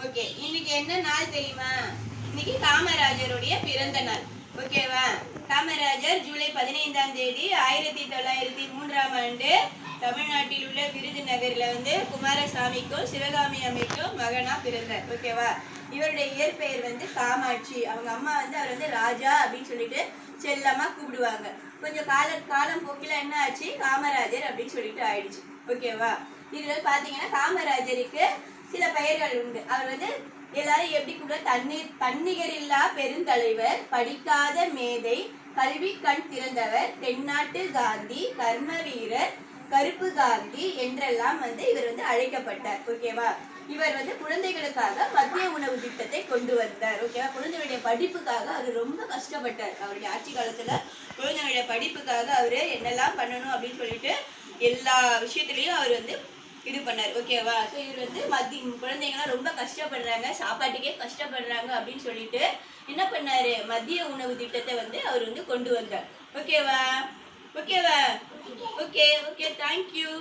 Okay இன்னைக்கு என்ன நாள் தெரியுமா? இன்னைக்கு காமராஜருடைய பிறந்த நாள். ஓகேவா? காமராஜர் ஜூலை பதினைந்தாம் தேதி ஆயிரத்தி தொள்ளாயிரத்தி மூன்றாம் ஆண்டு தமிழ்நாட்டில் உள்ள விருதுநகரில் வந்து குமாரசாமிக்கும் சிவகாமி அம்மைக்கும் மகனா பிறந்தார். ஓகேவா? இவருடைய இயற்பெயர் வந்து காமாட்சி. அவங்க அம்மா வந்து அவர் வந்து ராஜா அப்படின்னு சொல்லிட்டு செல்லமா கூப்பிடுவாங்க. கொஞ்சம் கால காலம் போக்கில் என்ன ஆச்சு? காமராஜர் அப்படின்னு சொல்லிட்டு ஆயிடுச்சு. ஓகேவா? இதில் பார்த்தீங்கன்னா காமராஜருக்கு சில பெயர்கள் உண்டு. அவர் வந்து எல்லாரும் எப்படி கூட தண்ணீர் தன்னிகரில்லா பெருந்தலைவர் படிக்காத மேதை கல்வி கண் திறந்தவர் தென்னாட்டு காந்தி கர்ம வீரர் கருப்பு காந்தி என்றெல்லாம் வந்து இவர் வந்து அழைக்கப்பட்டார். ஓகேவா இவர் வந்து குழந்தைகளுக்காக மத்திய உணவு திட்டத்தை கொண்டு வந்தார். ஓகேவா குழந்தைகளுடைய படிப்புக்காக அவர் ரொம்ப கஷ்டப்பட்டார். அவருடைய ஆட்சி காலத்துல குழந்தைகளுடைய படிப்புக்காக அவரு என்னெல்லாம் பண்ணணும் அப்படின்னு சொல்லிட்டு எல்லா விஷயத்திலையும் அவர் வந்து இது பண்ணார். ஓகேவா ஸோ இவர் வந்து மதி குழந்தைங்களாம் ரொம்ப கஷ்டப்படுறாங்க. சாப்பாட்டுக்கே கஷ்டப்படுறாங்க அப்படின்னு சொல்லிட்டு என்ன பண்ணாரு? மதிய உணவு திட்டத்தை வந்து அவர் வந்து கொண்டு வந்தார். ஓகேவா ஓகேவா ஓகே ஓகே தேங்க்யூ